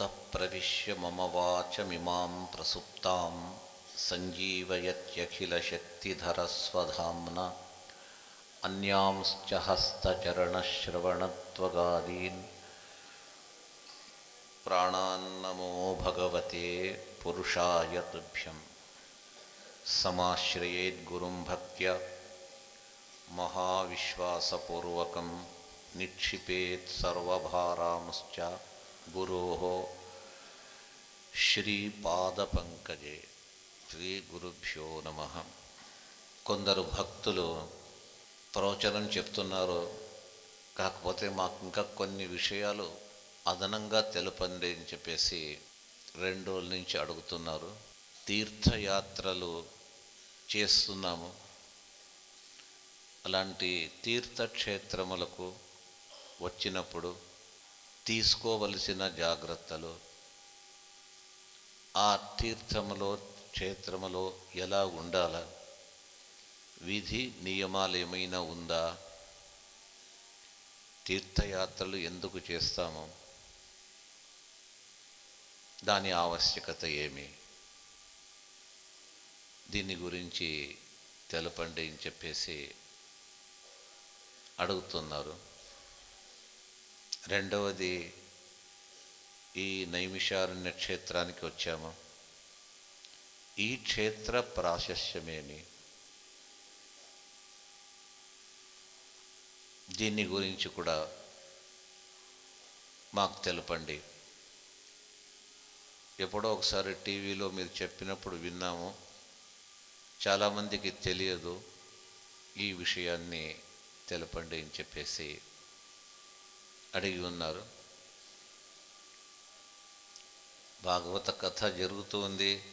योऽन्तः प्रविश्य मम वाचमिमां प्रसुप्तां सञ्जीवयत्यखिलशक्तिधरस्वधाम्ना अन्यांश्च हस्तचरणश्रवणत्वगादीन् प्राणान्नमो भगवते पुरुषाय तुभ्यं समाश्रयेद्गुरुं भक्त्या महाविश्वासपूर्वकं निक्षिपेत् सर्वभारांश्च गुरोः శ్రీపాదపంకజే శ్రీ గురుభ్యో నమ కొందరు భక్తులు ప్రవచనం చెప్తున్నారు. కాకపోతే మాకు ఇంకా కొన్ని విషయాలు అదనంగా తెలుపండి అని చెప్పేసి రెండు రోజుల నుంచి అడుగుతున్నారు. తీర్థయాత్రలు చేస్తున్నాము. అలాంటి తీర్థక్షేత్రములకు వచ్చినప్పుడు తీసుకోవలసిన జాగ్రత్తలు. ఆ తీర్థములో క్షేత్రములో ఎలా ఉండాల? విధి నియమాలు ఏమైనా ఉందా? తీర్థయాత్రలు ఎందుకు చేస్తాము? దాని ఆవశ్యకత ఏమి? దీని గురించి తెలపండి అని చెప్పేసి అడుగుతున్నారు. రెండవది ఈ నైమిషారణ్య క్షేత్రానికి వచ్చాము. ఈ క్షేత్ర ప్రాశస్యమేమి? దీని గురించి కూడా మాకు తెలపండి. ఎప్పుడో ఒకసారి టీవీలో మీరు చెప్పినప్పుడు విన్నాము. చాలామందికి తెలియదు ఈ విషయాన్ని తెలపండి అని చెప్పేసి అడిగి ఉన్నారు. భాగవత కథ జరుగుతూ ఉంది.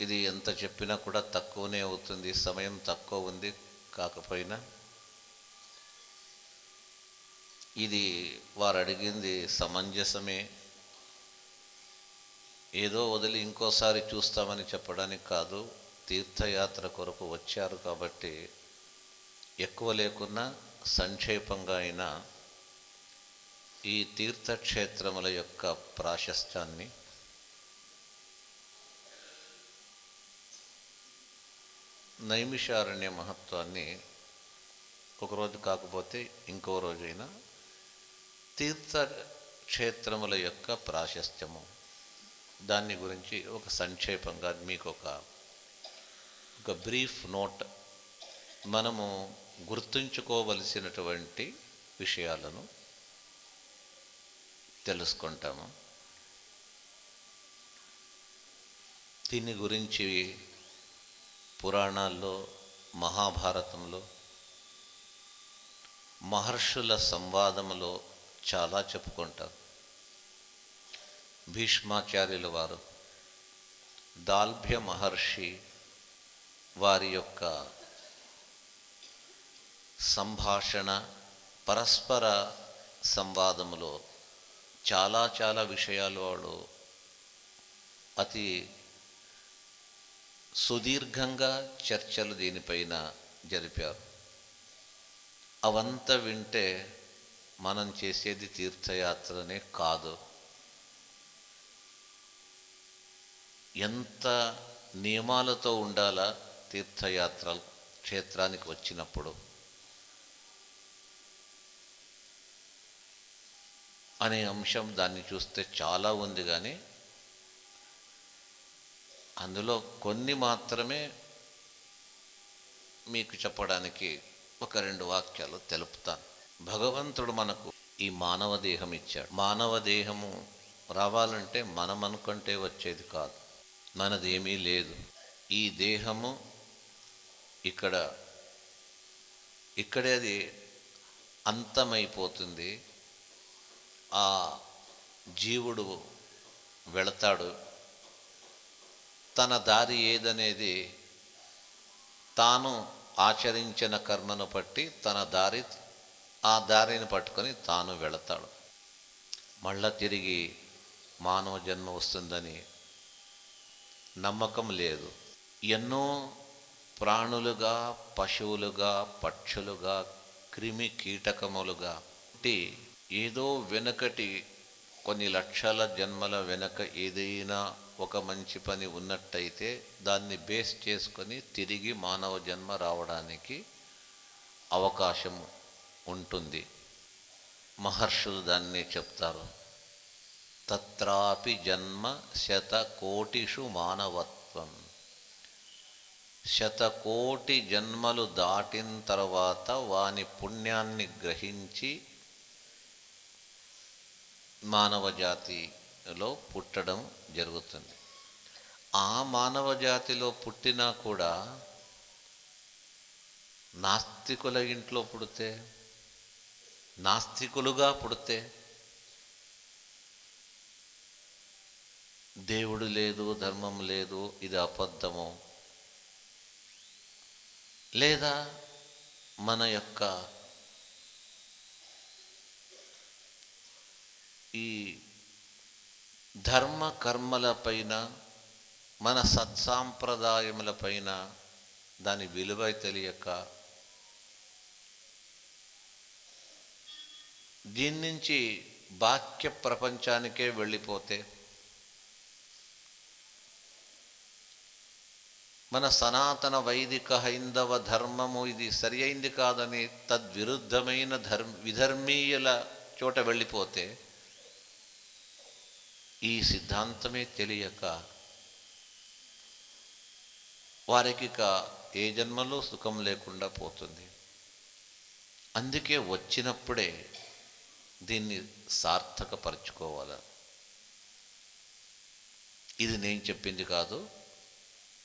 ఇది ఎంత చెప్పినా కూడా తక్కువనే అవుతుంది. సమయం తక్కువ ఉంది కాకపోయినా. ఇది వారు అడిగింది సమంజసమే. ఏదో వదిలి ఇంకోసారి చూస్తామని చెప్పడానికి కాదు తీర్థయాత్ర కొరకు వచ్చారు కాబట్టి ఎక్కువ లేకున్నా సంక్షేపంగా అయినా ఈ తీర్థక్షేత్రముల యొక్క ప్రాశస్త్యాన్ని నైమిషారణ్య మహత్వాన్ని ఒకరోజు కాకపోతే ఇంకో రోజైనా తీర్థక్షేత్రముల యొక్క ప్రాశస్త్యము. దాన్ని గురించి ఒక సంక్షేపంగా మీకు ఒక ఒక బ్రీఫ్ నోట్ మనము గుర్తుంచుకోవలసినటువంటి విషయాలను తెలుసుకుంటాము. దీని గురించి పురాణాల్లో మహాభారతంలో మహర్షుల సంవాదములో చాలా చెప్పుకుంటారు. భీష్మాచార్యుల వారు దాల్భ్య మహర్షి వారి యొక్క సంభాషణ పరస్పర సంవాదములో చాలా చాలా విషయాలు వాడు అతి సుదీర్ఘంగా చర్చలు దీనిపైన జరిపారు. అవంతా వింటే మనం చేసేది తీర్థయాత్రనే కాదు. ఎంత నియమాలతో ఉండాలా తీర్థయాత్ర క్షేత్రానికి వచ్చినప్పుడు? అనే అంశం దాన్ని చూస్తే చాలా ఉంది కానీ అందులో కొన్ని మాత్రమే మీకు చెప్పడానికి ఒక రెండు వాక్యాలు తెలుపుతాను. భగవంతుడు మనకు ఈ మానవ దేహం ఇచ్చాడు. మానవ దేహము రావాలంటే మనం అనుకుంటే వచ్చేది కాదు. మనదేమీ లేదు. ఈ దేహము ఇక్కడ ఇక్కడే అది అంతమైపోతుంది. ఆ జీవుడు వెళతాడు. తన దారి ఏదనేది తాను ఆచరించిన కర్మను బట్టి తన దారి ఆ దారిని పట్టుకొని తాను వెళతాడు. మళ్ళా తిరిగి మానవ జన్మ వస్తుందని నమ్మకం లేదు. ఎన్నో ప్రాణులుగా పశువులుగా పక్షులుగా క్రిమి కీటకములుగా పుట్టి ఏదో వెనకటి కొన్ని లక్షల జన్మల వెనక ఏదైనా ఒక మంచి పని ఉన్నట్టయితే దాన్ని బేస్ చేసుకొని తిరిగి మానవ జన్మ రావడానికి అవకాశం ఉంటుంది. మహర్షులు దాన్ని చెప్తారు. తత్రాపి జన్మ శతకోటిషు మానవత్వం. శతకోటి జన్మలు దాటిన తర్వాత వాని పుణ్యాన్ని గ్రహించి మానవ జాతిలో పుట్టడం జరుగుతుంది. ఆ మానవ జాతిలో పుట్టినా కూడా నాస్తికుల ఇంట్లో పుడితే నాస్తికులుగా పుడితే దేవుడు లేదు ధర్మం లేదు ఇది అబద్ధము లేదా మన యొక్క ఈ ధర్మ కర్మలపైన మన సత్సాంప్రదాయములపైన దాని విలువ తెలియక దీని నుంచి బాక్య ప్రపంచానికే వెళ్ళిపోతే మన సనాతన వైదిక హైందవ ధర్మము ఇది సరి అయింది కాదని తద్విరుద్ధమైన ధర్మ విధర్మీయుల చోట వెళ్ళిపోతే ఈ సిద్ధాంతమే తెలియక వారికి ఇక ఏ జన్మలో సుఖం లేకుండా పోతుంది. అందుకే వచ్చినప్పుడే దీన్ని సార్థకపరచుకోవాలి. ఇది నేను చెప్పింది కాదు.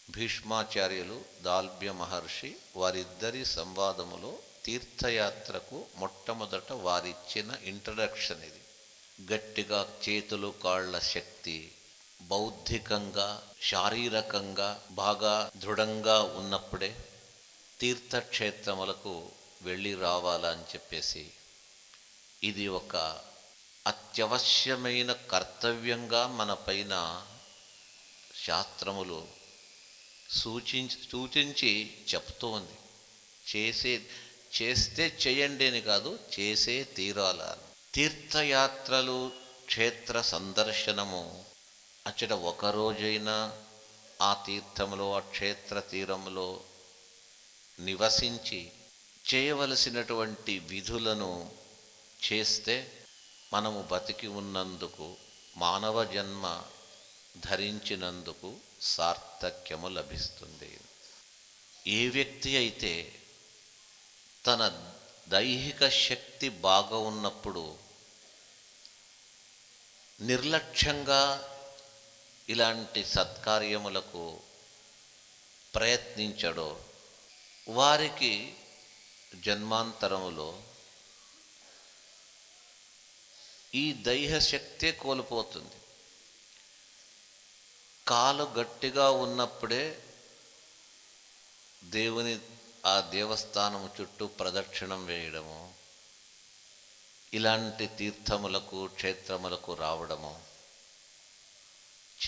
భీష్మాచార్యులు దాల్భ్య మహర్షి వారిద్దరి సంవాదములో తీర్థయాత్రకు మొట్టమొదట వారిచ్చిన ఇంట్రడక్షన్ ఇది. గట్టిగా చేతులు కాళ్ళ శక్తి బౌద్ధికంగా శారీరకంగా బాగా దృఢంగా ఉన్నప్పుడే తీర్థక్షేత్రములకు వెళ్ళి రావాలని చెప్పేసి ఇది ఒక అత్యవశ్యమైన కర్తవ్యంగా మన పైన శాస్త్రములు సూచించి సూచించి చెప్తోంది చేసే చేస్తే చేయండి అని కాదు చేసే తీరాలని తీర్థయాత్రలు క్షేత్ర సందర్శనము. అచ్చట ఒకరోజైనా ఆ తీర్థంలో ఆ క్షేత్ర తీరంలో నివసించి చేయవలసినటువంటి విధులను చేస్తే మనము బతికి ఉన్నందుకు మానవ జన్మ ధరించినందుకు సార్థక్యము లభిస్తుంది. ఏ వ్యక్తి అయితే తన దైహిక శక్తి బాగా ఉన్నప్పుడు నిర్లక్ష్యంగా ఇలాంటి సత్కార్యములకు ప్రయత్నించడో వారికి జన్మాంతరములో ఈ దైహశక్తే కోల్పోతుంది. కాలు గట్టిగా ఉన్నప్పుడే దేవుని ఆ దేవస్థానం చుట్టూ ప్రదక్షిణం వేయడము ఇలాంటి తీర్థములకు క్షేత్రములకు రావడము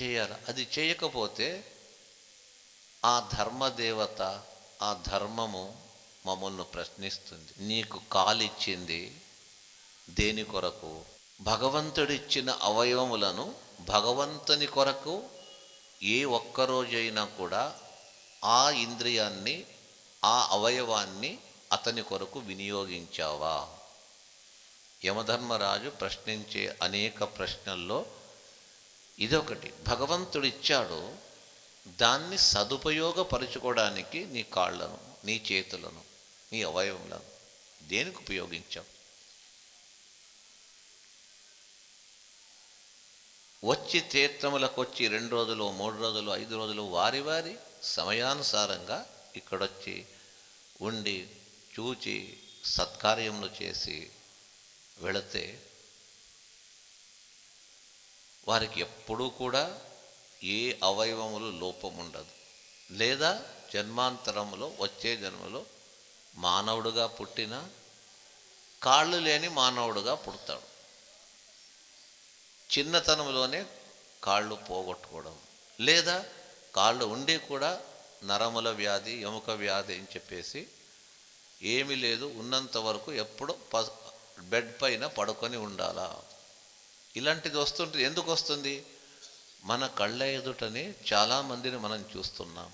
చేయాలి. అది చేయకపోతే ఆ ధర్మదేవత ఆ ధర్మము మమ్మల్ని ప్రశ్నిస్తుంది. నీకు కాలిచ్చింది దేని కొరకు? భగవంతుడిచ్చిన అవయవములను భగవంతుని కొరకు ఏ ఒక్కరోజైనా కూడా ఆ ఇంద్రియాన్ని ఆ అవయవాన్ని అతని కొరకు వినియోగించావా? యమధర్మరాజు ప్రశ్నించే అనేక ప్రశ్నల్లో ఇదొకటి. భగవంతుడిచ్చాడు దాన్ని సదుపయోగపరుచుకోవడానికి నీ కాళ్ళను నీ చేతులను నీ అవయవములను దేనికి ఉపయోగించావు? వచ్చి తీర్థములకు వచ్చి రెండు రోజులు మూడు రోజులు ఐదు రోజులు వారి వారి సమయానుసారంగా ఇక్కడొచ్చి ఉండి చూచి సత్కార్యములు చేసి వెళితే వారికి ఎప్పుడూ కూడా ఏ అవయవములు లోపం ఉండదు లేదా జన్మాంతరములో వచ్చే జన్మలో మానవుడుగా పుట్టిన కాళ్ళు లేని మానవుడుగా పుడతాడు. చిన్నతనంలోనే కాళ్ళు పోగొట్టుకోవడం. లేదా కాళ్ళు ఉండి కూడా నరముల వ్యాధి ఎముక వ్యాధి అని చెప్పేసి ఏమీ లేదు. ఉన్నంత వరకు ఎప్పుడు ప బెడ్ పైన పడుకొని ఉండాలా? ఇలాంటిది వస్తుంటుంది ఎందుకు వస్తుంది? మన కళ్ళ ఎదుటనే చాలామందిని మనం చూస్తున్నాం.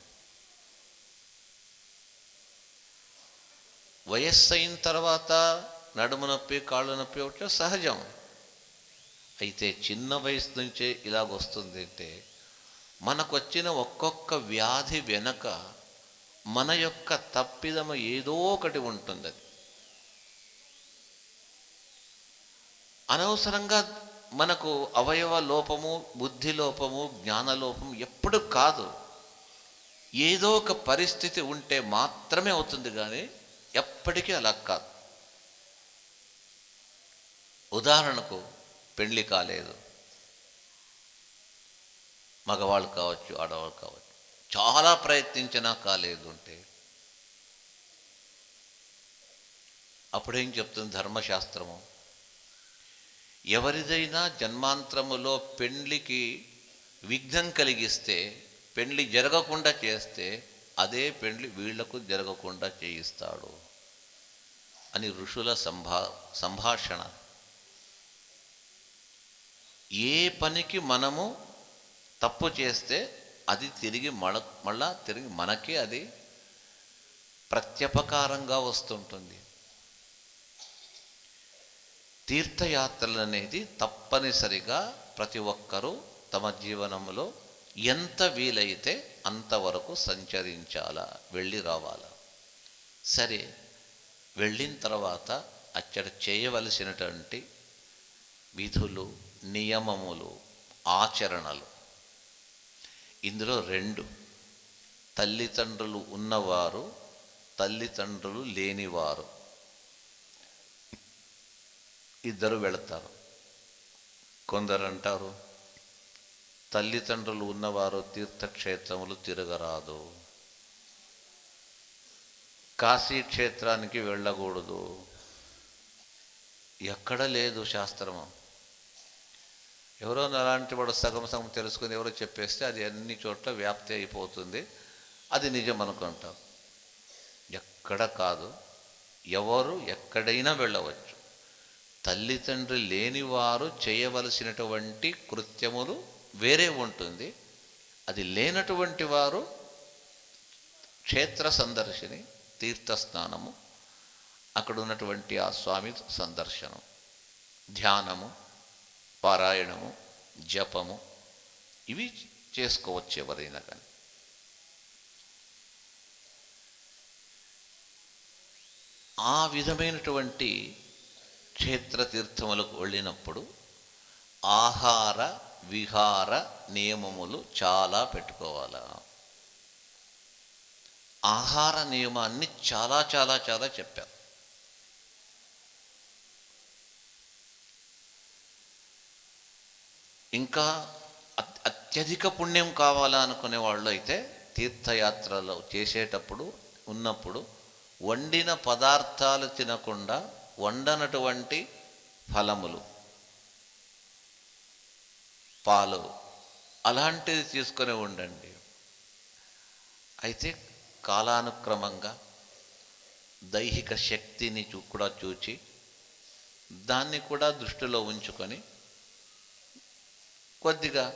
వయస్సు అయిన తర్వాత నడుము నొప్పి కాళ్ళు నొప్పి ఒకటి సహజం. అయితే చిన్న వయసు నుంచే ఇలాగొస్తుంది అంటే మనకు వచ్చిన ఒక్కొక్క వ్యాధి వెనక మన యొక్క తప్పిదము ఏదో ఒకటి ఉంటుంది అది అనవసరంగా మనకు అవయవ లోపము బుద్ధి లోపము జ్ఞాన లోపము ఎప్పుడు కాదు. ఏదో ఒక పరిస్థితి ఉంటే మాత్రమే అవుతుంది కానీ ఎప్పటికీ అలా కాదు. ఉదాహరణకు పెళ్ళి కాలేదు. మగవాళ్ళు కావచ్చు ఆడవాళ్ళు కావచ్చు. చాలా ప్రయత్నించినా కాలేదు అంటే అప్పుడేం చెప్తుంది ధర్మశాస్త్రము? ఎవరిదైనా జన్మాంతరములో పెండ్లికి విఘ్నం కలిగిస్తే పెండ్లి జరగకుండా చేస్తే అదే పెండ్లి వీళ్ళకు జరగకుండా చేయిస్తాడు అని ఋషుల సంభా సంభాషణ. ఏ పనికి మనము తప్పు చేస్తే అది తిరిగి మళ్ళ మళ్ళా తిరిగి మనకే అది ప్రత్యపకారంగా వస్తుంటుంది. తీర్థయాత్రలు అనేది తప్పనిసరిగా ప్రతి ఒక్కరూ తమ జీవనంలో ఎంత వీలైతే అంతవరకు సంచరించాలా వెళ్ళి రావాలా. సరే వెళ్ళిన తర్వాత అక్కడ చేయవలసినటువంటి విధులు నియమములు ఆచరణలు ఇందులో రెండు. తల్లిదండ్రులు ఉన్నవారు తల్లిదండ్రులు లేనివారు. ఇద్దరు వెళతారు. కొందరు అంటారు తల్లిదండ్రులు ఉన్నవారు తీర్థక్షేత్రములు తిరగరాదు. కాశీ క్షేత్రానికి వెళ్ళకూడదు. ఎక్కడ లేదు శాస్త్రము. ఎవరో అలాంటి వాడు సగం సగం తెలుసుకుని ఎవరో చెప్పేస్తే అది అన్ని చోట్ల వ్యాప్తి అయిపోతుంది. అది నిజం అనుకుంటాం. ఎక్కడ కాదు. ఎవరు ఎక్కడైనా వెళ్ళవచ్చు. తల్లిదండ్రి లేనివారు చేయవలసినటువంటి కృత్యములు వేరే ఉంటుంది. అది లేనటువంటి వారు క్షేత్ర సందర్శిని తీర్థస్నానము అక్కడ ఉన్నటువంటి ఆ స్వామి సందర్శనం ధ్యానము పారాయణము జపము ఇవి చేసుకోవచ్చు ఎవరైనా కానీ. ఆ విధమైనటువంటి క్షేత్ర తీర్థములకు వెళ్ళినప్పుడు ఆహార విహార నియమములు చాలా పెట్టుకోవాలి? ఆహార నియమాన్ని చాలా చాలా చాలా చెప్పారు. ఇంకా అత్యధిక పుణ్యం కావాలా అనుకునే వాళ్ళు అయితే తీర్థయాత్రలు చేసేటప్పుడు ఉన్నప్పుడు వండిన పదార్థాలు తినకుండా వండనటువంటి ఫలములు. పాలు. అలాంటిది తీసుకొని ఉండండి. అయితే కాలానుక్రమంగా దైహిక శక్తిని కూడా చూచి దాన్ని కూడా దృష్టిలో ఉంచుకొని కొద్దిగా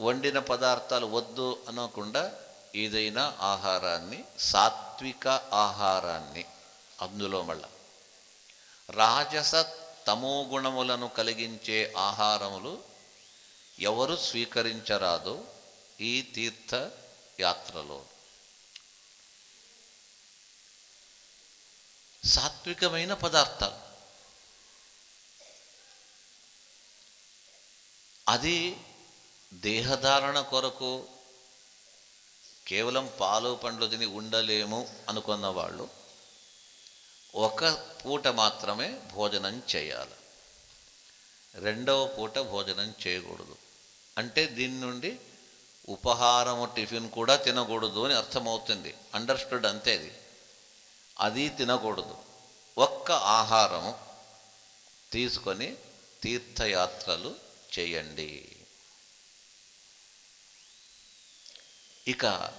వండిన పదార్థాలు వద్దు అనకుండా ఏదైనా ఆహారాన్ని సాత్విక ఆహారాన్ని అందులో మళ్ళా. రాజస తమో గుణములను కలిగించే ఆహారములు ఎవరు స్వీకరించరాదు ఈ తీర్థ యాత్రలో. సాత్వికమైన పదార్థాలు. అది దేహధారణ కొరకు కేవలం పాలు పండ్లు తిని ఉండలేము అనుకున్న వాళ్ళు ఒక పూట మాత్రమే భోజనం చేయాలి. రెండవ పూట భోజనం చేయకూడదు. అంటే దీని నుండి ఉపహారము టిఫిన్ కూడా తినకూడదు అని అర్థమవుతుంది. అండర్స్టూడ్ అంతే అది. అది తినకూడదు. ఒక్క ఆహారము తీసుకొని తీర్థయాత్రలు చేయండి. ఇక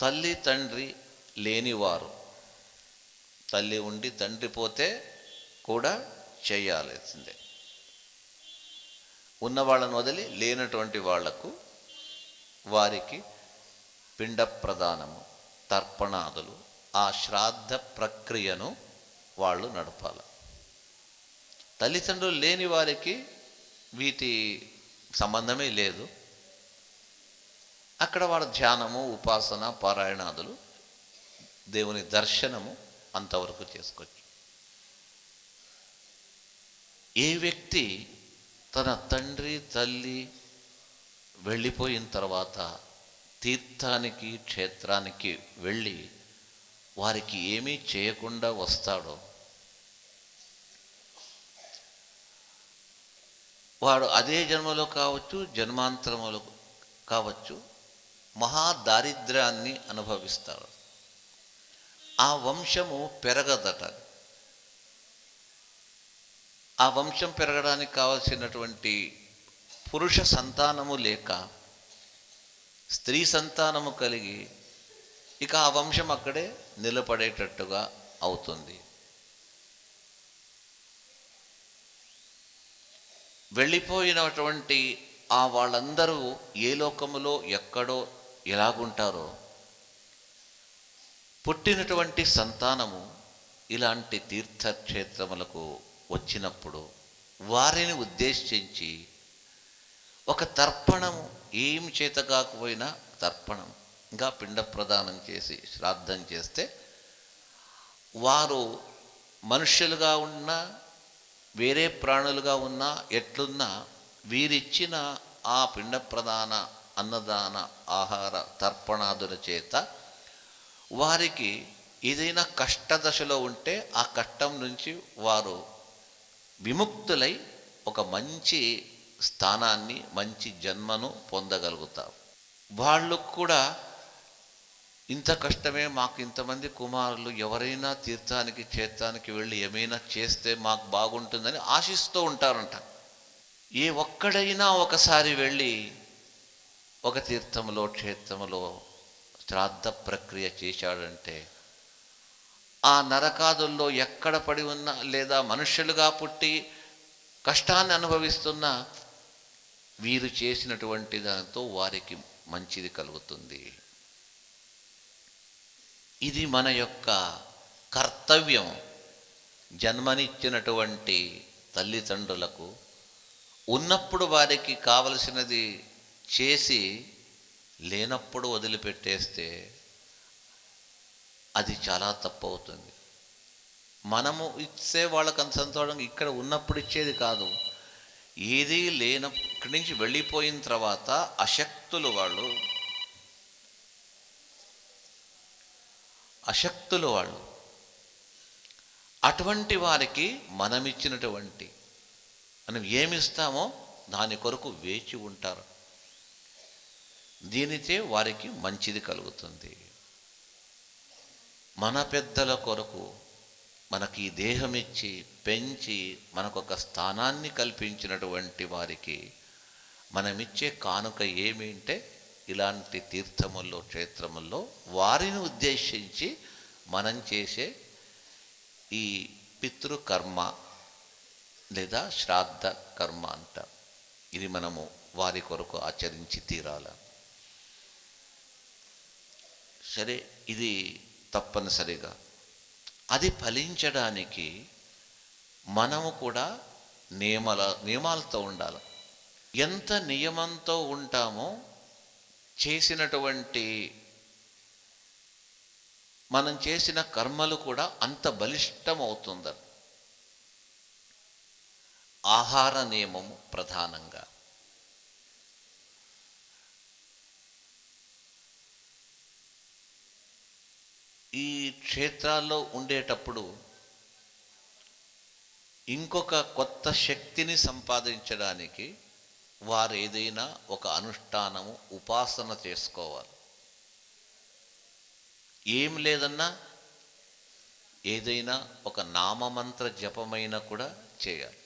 తల్లి తండ్రి లేనివారు తల్లి ఉండి తండ్రి పోతే కూడా చేయాల్సిందే. ఉన్న వాళ్ళను వదిలి లేనటువంటి వాళ్ళకు వారికి పిండ ప్రదానము తర్పణాదులు ఆ శ్రాద్ధ ప్రక్రియను వాళ్ళు నడపాలి. తల్లిదండ్రులు లేని వారికి వీటి సంబంధమే లేదు. అక్కడ వాళ్ళ ధ్యానము ఉపాసన పారాయణాదులు దేవుని దర్శనము అంతవరకు చేసుకోవచ్చు. ఏ వ్యక్తి తన తండ్రి తల్లి వెళ్ళిపోయిన తర్వాత తీర్థానికి క్షేత్రానికి వెళ్ళి వారికి ఏమీ చేయకుండా వస్తాడో వాడు అదే జన్మలో కావచ్చు జన్మాంతరములో కావచ్చు మహా దారిద్ర్యాన్ని అనుభవిస్తాడు. ఆ వంశము పెరగదట. ఆ వంశం పెరగడానికి కావలసినటువంటి పురుష సంతానము లేక స్త్రీ సంతానము కలిగి ఇక ఆ వంశం అక్కడే నిలబడేటట్టుగా అవుతుంది. వెళ్ళిపోయినటువంటి ఆ వాళ్ళందరూ ఏ లోకములో ఎక్కడో ఎలాగుంటారో పుట్టినటువంటి సంతానము ఇలాంటి తీర్థక్షేత్రములకు వచ్చినప్పుడు వారిని ఉద్దేశించి ఒక తర్పణము ఏం చేత కాకపోయినా తర్పణం ఇంకా పిండ ప్రదానం చేసి శ్రాద్ధం చేస్తే వారు మనుష్యులుగా ఉన్నా వేరే ప్రాణులుగా ఉన్నా ఎట్లున్నా వీరిచ్చిన ఆ పిండ ప్రదాన అన్నదాన ఆహార తర్పణాదుల చేత వారికి ఏదైనా కష్టదశలో ఉంటే ఆ కష్టం నుంచి వారు విముక్తులై ఒక మంచి స్థానాన్ని మంచి జన్మను పొందగలుగుతారు. వాళ్ళు కూడా ఇంత కష్టమే మాకు ఇంతమంది కుమారులు ఎవరైనా తీర్థానికి క్షేత్రానికి వెళ్ళి ఏమైనా చేస్తే మాకు బాగుంటుందని ఆశిస్తూ ఉంటారంట. ఏ ఒక్కడైనా ఒకసారి వెళ్ళి ఒక తీర్థములో క్షేత్రములో శ్రాద్ధ ప్రక్రియ చేశాడంటే ఆ నరకాదుల్లో ఎక్కడ పడి ఉన్నా లేదా మనుష్యులుగా పుట్టి కష్టాన్ని అనుభవిస్తున్న వీరు చేసినటువంటి దానితో వారికి మంచిది కలుగుతుంది. ఇది మన యొక్క కర్తవ్యం. జన్మనిచ్చినటువంటి తల్లిదండ్రులకు ఉన్నప్పుడు వారికి కావలసినది చేసి లేనప్పుడు వదిలిపెట్టేస్తే అది చాలా తప్పు అవుతుంది మనము ఇచ్చే వాళ్ళకి అంత సంతోషం ఇక్కడ ఉన్నప్పుడు ఇచ్చేది కాదు. ఏదీ లేనప్పటి నుంచి వెళ్ళిపోయిన తర్వాత అశక్తులు వాళ్ళు అశక్తులు వాళ్ళు. అటువంటి వారికి మనమిచ్చినటువంటి మనం ఏమిస్తామో దాని కొరకు వేచి ఉంటారు. దీనితే వారికి మంచిది కలుగుతుంది. మన పెద్దల కొరకు మనకి ఈ దేహం ఇచ్చి పెంచి మనకొక స్థానాన్ని కల్పించినటువంటి వారికి మనమిచ్చే కానుక ఏమి అంటే ఇలాంటి తీర్థముల్లో క్షేత్రముల్లో వారిని ఉద్దేశించి మనం చేసే ఈ పితృకర్మ లేదా శ్రాద్ధ కర్మ అంట. ఇది మనము వారి కొరకు ఆచరించి తీరాల. సరే ఇది తప్పనిసరిగా. అది ఫలించడానికి మనము కూడా నియమాల నియమాలతో ఉండాలి. ఎంత నియమంతో ఉంటామో చేసినటువంటి మనం చేసిన కర్మలు కూడా అంత బలిష్టమవుతుందని ఆహార నియమము ప్రధానంగా. ఈ క్షేత్రాల్లో ఉండేటప్పుడు ఇంకొక కొత్త శక్తిని సంపాదించడానికి వారు ఏదైనా ఒక అనుష్ఠానము ఉపాసన చేసుకోవాలి. ఏం లేదన్నా ఏదైనా ఒక నామమంత్ర జపమైన కూడా చేయాలి.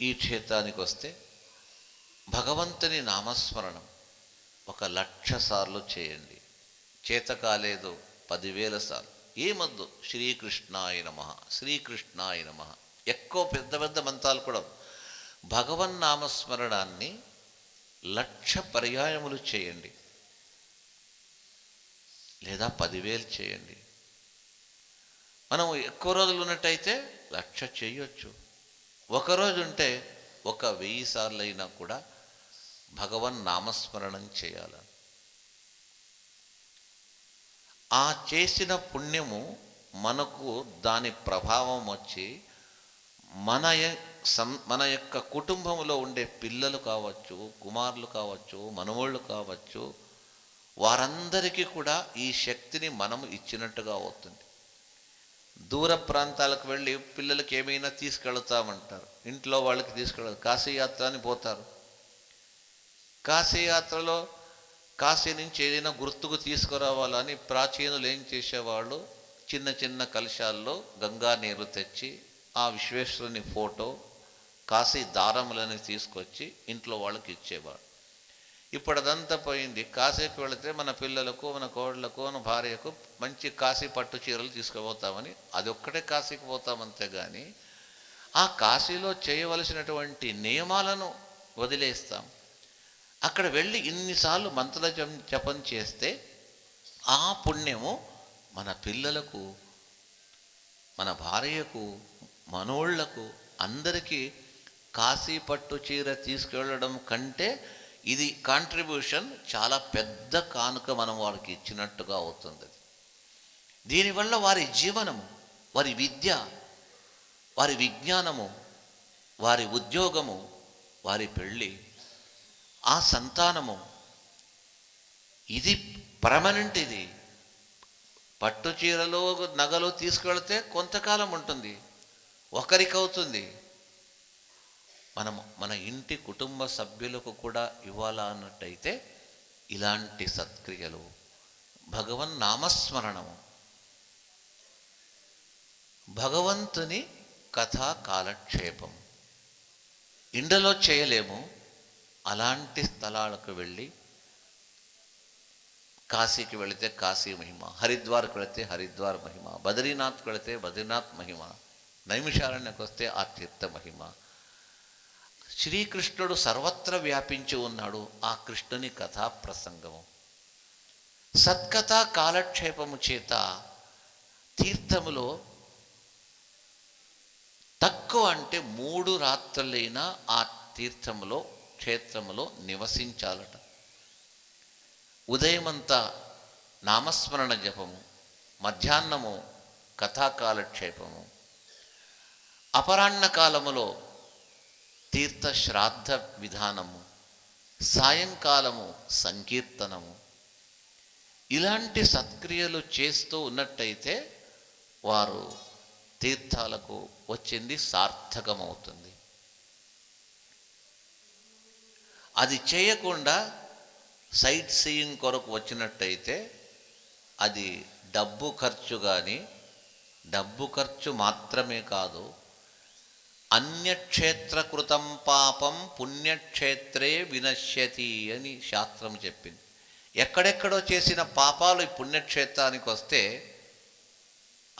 ఈ క్షేత్రానికి వస్తే భగవంతుని నామస్మరణం ఒక లక్ష సార్లు చేయండి. చేత కాలేదు పదివేల సార్లు. ఏమద్దు? శ్రీకృష్ణాయ నమ. శ్రీకృష్ణాయ నమ. ఎక్కువ పెద్ద పెద్ద మంత్రాలు కూడా భగవన్ నామస్మరణాన్ని లక్ష పర్యాయములు చేయండి. లేదా పదివేలు చేయండి. మనం ఎక్కువ రోజులు ఉన్నట్టయితే లక్ష చేయొచ్చు. ఒకరోజు ఉంటే ఒక వెయ్యి సార్లు అయినా కూడా భగవన్ నామస్మరణం చేయాలి. ఆ చేసిన పుణ్యము మనకు దాని ప్రభావం వచ్చి మన సం- మన యొక్క కుటుంబంలో ఉండే పిల్లలు కావచ్చు కుమారులు కావచ్చు మనవాళ్ళు కావచ్చు వారందరికీ కూడా ఈ శక్తిని మనం ఇచ్చినట్టుగా అవుతుంది. దూర ప్రాంతాలకు వెళ్ళి పిల్లలకి ఏమైనా తీసుకెళ్తామంటారు. ఇంట్లో వాళ్ళకి తీసుకెళ్ళదు కాశీయాత్ర అని పోతారు. కాశీయాత్రలో కాశీ నుంచి ఏదైనా గుర్తుకు తీసుకురావాలని ప్రాచీనులు ఏం చేసేవాళ్ళు? చిన్న చిన్న కలశాల్లో గంగా నీరు తెచ్చి ఆ విశ్వేశ్వరుని ఫోటో కాశీ దారములని తీసుకొచ్చి ఇంట్లో వాళ్ళకి ఇచ్చేవాడు. ఇప్పుడు అదంతా పోయింది. కాశీకి వెళితే మన పిల్లలకు మన కోళ్ళకు మన భార్యకు మంచి కాశీ పట్టు చీరలు తీసుకుపోతామని అది ఒక్కటే కాశీకి పోతామంతే కానీ ఆ కాశీలో చేయవలసినటువంటి నియమాలను వదిలేస్తాం. అక్కడ వెళ్ళి ఇన్నిసార్లు మంత్ర జపం జపం చేస్తే ఆ పుణ్యము మన పిల్లలకు మన భార్యకు మనోళ్ళకు అందరికీ కాశీ పట్టు చీర తీసుకెళ్ళడం కంటే ఇది కాంట్రిబ్యూషన్ చాలా పెద్ద కానుక మనం వారికి ఇచ్చినట్టుగా అవుతుంది. దీనివల్ల వారి జీవనము వారి విద్య వారి విజ్ఞానము వారి ఉద్యోగము వారి పెళ్ళి ఆ సంతానము ఇది పర్మనెంట్ ఇది. పట్టు చీరలో నగలు తీసుకెళ్తే కొంతకాలం ఉంటుంది. ఒకరికి అవుతుంది మనం మన ఇంటి కుటుంబ సభ్యులకు కూడా ఇవ్వాలా అన్నట్టయితే ఇలాంటి సత్క్రియలు భగవన్ నామస్మరణము. భగవంతుని కథా కాలక్షేపం. ఇండలో చేయలేము. అలాంటి స్థలాలకు వెళ్ళి కాశీకి వెళితే కాశీ మహిమ హరిద్వార్కి వెళితే హరిద్వార్ మహిమ బద్రీనాథ్కి వెళితే బద్రీనాథ్ మహిమ నైమిషారణ్యకు వస్తే ఆ తీర్థ మహిమ. శ్రీకృష్ణుడు సర్వత్ర వ్యాపించి ఉన్నాడు. ఆ కృష్ణుని కథా ప్రసంగము. సత్కథా కాలక్షేపము చేత తీర్థములో తక్కువ అంటే మూడు రాత్రులైనా ఆ తీర్థములో క్షేత్రములో నివసించాలట. ఉదయమంతా నామస్మరణ జపము మధ్యాహ్నము కథాకాలక్షేపము అపరాహ్న కాలములో తీర్థ శ్రాద్ధ విధానము సాయంకాలము సంకీర్తనము ఇలాంటి సత్క్రియలు చేస్తూ ఉన్నట్టయితే వారు తీర్థాలకు వచ్చింది సార్థకమవుతుంది. అది చేయకుండా సైట్ సీయింగ్ కొరకు వచ్చినట్టయితే అది డబ్బు ఖర్చు కానీ డబ్బు ఖర్చు మాత్రమే కాదు అన్యక్షేత్రకృతం పాపం పుణ్యక్షేత్రే వినశ్యతి అని శాస్త్రం చెప్పింది. ఎక్కడెక్కడో చేసిన పాపాలు ఈ పుణ్యక్షేత్రానికి వస్తే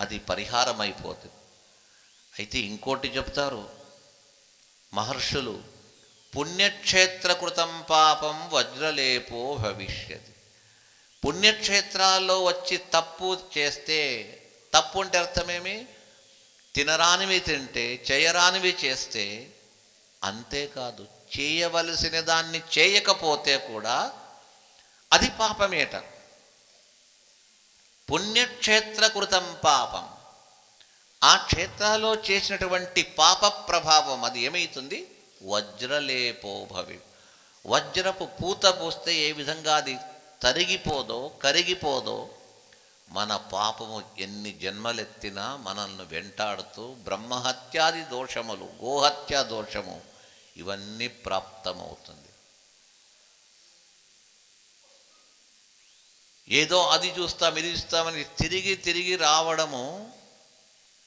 అది పరిహారం అయిపోతుంది అయితే ఇంకోటి చెప్తారు మహర్షులు పుణ్యక్షేత్రకృతం పాపం వజ్రలేపో భవిష్యతి. పుణ్యక్షేత్రాల్లో వచ్చి తప్పు చేస్తే తప్పు అంటే అర్థమేమి? తినరానివి తింటే చేయరానివి చేస్తే అంతేకాదు చేయవలసిన దాన్ని చేయకపోతే కూడా అది పాపమేట. పుణ్యక్షేత్రకృతం పాపం. ఆ క్షేత్రాల్లో చేసినటువంటి పాప ప్రభావం అది ఏమవుతుంది వజ్రలేపో భవి. వజ్రపు పూత పూస్తే ఏ విధంగా అది తరిగిపోదో కరిగిపోదో మన పాపము ఎన్ని జన్మలెత్తినా మనల్ని వెంటాడుతూ బ్రహ్మహత్యాది దోషములు గోహత్య దోషము ఇవన్నీ ప్రాప్తమవుతుంది. ఏదో అది చూస్తాం ఇది చూస్తామని తిరిగి తిరిగి రావడము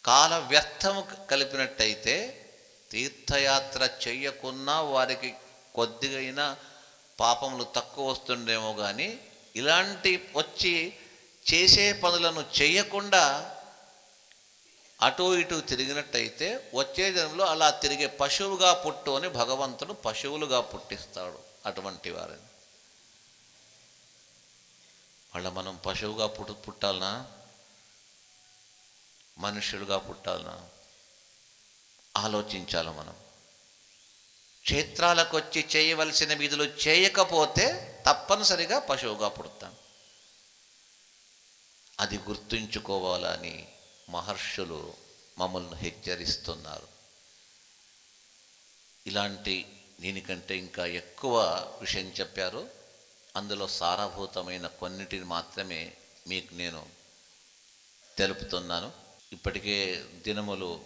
కాల వ్యర్థము కలిపినట్టయితే తీర్థయాత్ర చెయ్యకున్నా వారికి కొద్దిగైనా పాపములు తక్కువ వస్తుండేమో కానీ ఇలాంటి వచ్చి చేసే పనులను చేయకుండా అటు ఇటు తిరిగినట్టయితే వచ్చే జన్మలో అలా తిరిగే పశువుగా పుట్టు అని భగవంతుడు పశువులుగా పుట్టిస్తాడు అటువంటి వారిని. వాళ్ళ మనం పశువుగా పుట్టు పుట్టాలనా? మనుష్యులుగా పుట్టాలనా? ఆలోచించాలి మనం. క్షేత్రాలకు వచ్చి చేయవలసిన విధులు చేయకపోతే తప్పనిసరిగా పశువుగా పుడతాం. అది గుర్తుంచుకోవాలని మహర్షులు మమ్మల్ని హెచ్చరిస్తున్నారు. ఇలాంటి దీనికంటే ఇంకా ఎక్కువ విషయం చెప్పారు. అందులో సారభూతమైన కొన్నిటిని మాత్రమే మీకు నేను తెలుపుతున్నాను. ఇప్పటికే దినములు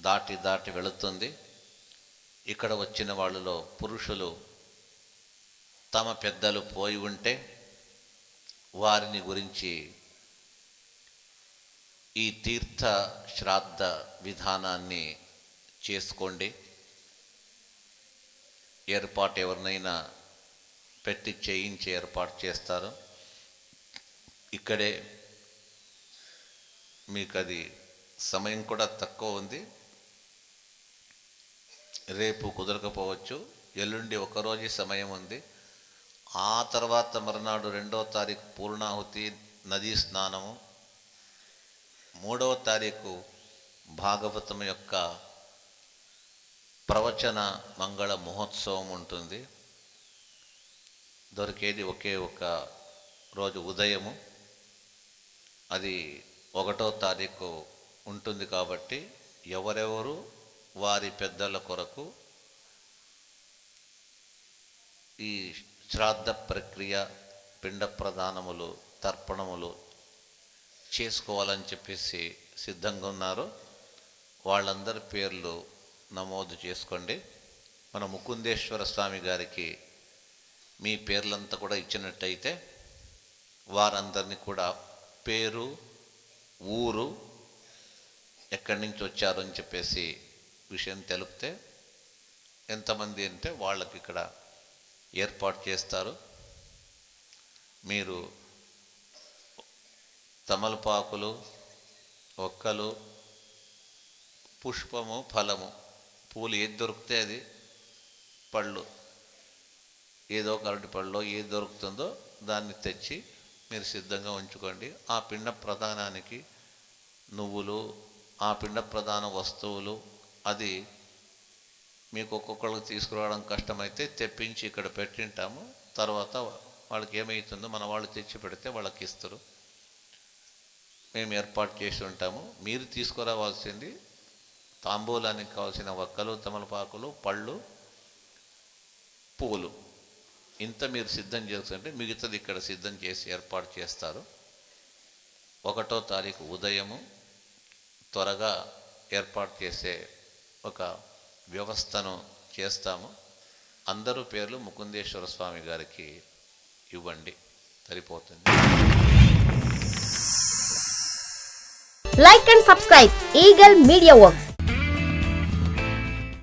దాటి దాటి వెళుతుంది. ఇక్కడ వచ్చిన వాళ్ళలో పురుషులు తమ పెద్దలు పోయి ఉంటే వారిని గురించి ఈ తీర్థ శ్రాద్ధ విధానాన్ని చేసుకోండి. ఏర్పాటు ఎవరినైనా పెట్టి చేయించి ఏర్పాటు చేస్తారు. ఇక్కడే మీకు అది సమయం కూడా తక్కువ ఉంది. రేపు కుదరకపోవచ్చు. ఎల్లుండి ఒకరోజు సమయం ఉంది. ఆ తర్వాత మరునాడు రెండవ తారీఖు పూర్ణాహుతి నదీ స్నానము. మూడవ తారీఖు భాగవతం యొక్క ప్రవచన మంగళ మహోత్సవం ఉంటుంది. దొరికేది ఒకే ఒక రోజు ఉదయము. అది ఒకటో తారీఖు ఉంటుంది కాబట్టి ఎవరెవరు వారి పెద్దల కొరకు ఈ శ్రాద్ధ ప్రక్రియ పిండ ప్రదానములు తర్పణములు చేసుకోవాలని చెప్పేసి సిద్ధంగా ఉన్నారు. వాళ్ళందరి పేర్లు నమోదు చేసుకోండి. మన ముకుందేశ్వర స్వామి గారికి మీ పేర్లంతా కూడా ఇచ్చినట్టయితే వారందరినీ కూడా పేరు ఊరు ఎక్కడి నుంచి వచ్చారు అని చెప్పేసి విషయం తెలిపితే ఎంతమంది అంటే వాళ్ళకి ఇక్కడ ఏర్పాటు చేస్తారు. మీరు తమలపాకులు ఒక్కలు పుష్పము ఫలము పూలు ఏది దొరికితే అది పళ్ళు ఏదో ఒక అరటి పళ్ళలో ఏది దొరుకుతుందో దాన్ని తెచ్చి మీరు సిద్ధంగా ఉంచుకోండి. ఆ పిండ ప్రధానానికి నువ్వులు ఆ పిండ ప్రధాన వస్తువులు అది మీకు ఒక్కొక్కరికి తీసుకురావడం కష్టమైతే తెప్పించి ఇక్కడ పెట్టింటాము. తర్వాత వాళ్ళకి ఏమవుతుందో మన వాళ్ళు తెచ్చి పెడితే వాళ్ళకి ఇస్తారు మేము ఏర్పాటు చేసి ఉంటాము. మీరు తీసుకురావాల్సింది తాంబూలానికి కావాల్సిన వక్కలు తమలపాకులు పళ్ళు పూలు. ఇంత మీరు సిద్ధం చేస్తుంటే మిగతాది ఇక్కడ సిద్ధం చేసి ఏర్పాటు చేస్తారు. ఒకటో తారీఖు ఉదయము త్వరగా ఏర్పాటు చేసే ఒక వ్యవస్థను చేస్తాము. అందరూ పేర్లు ముకుందేశ్వర స్వామి గారికి ఇవ్వండి. సరిపోతుంది. Like and subscribe Eagle Media Works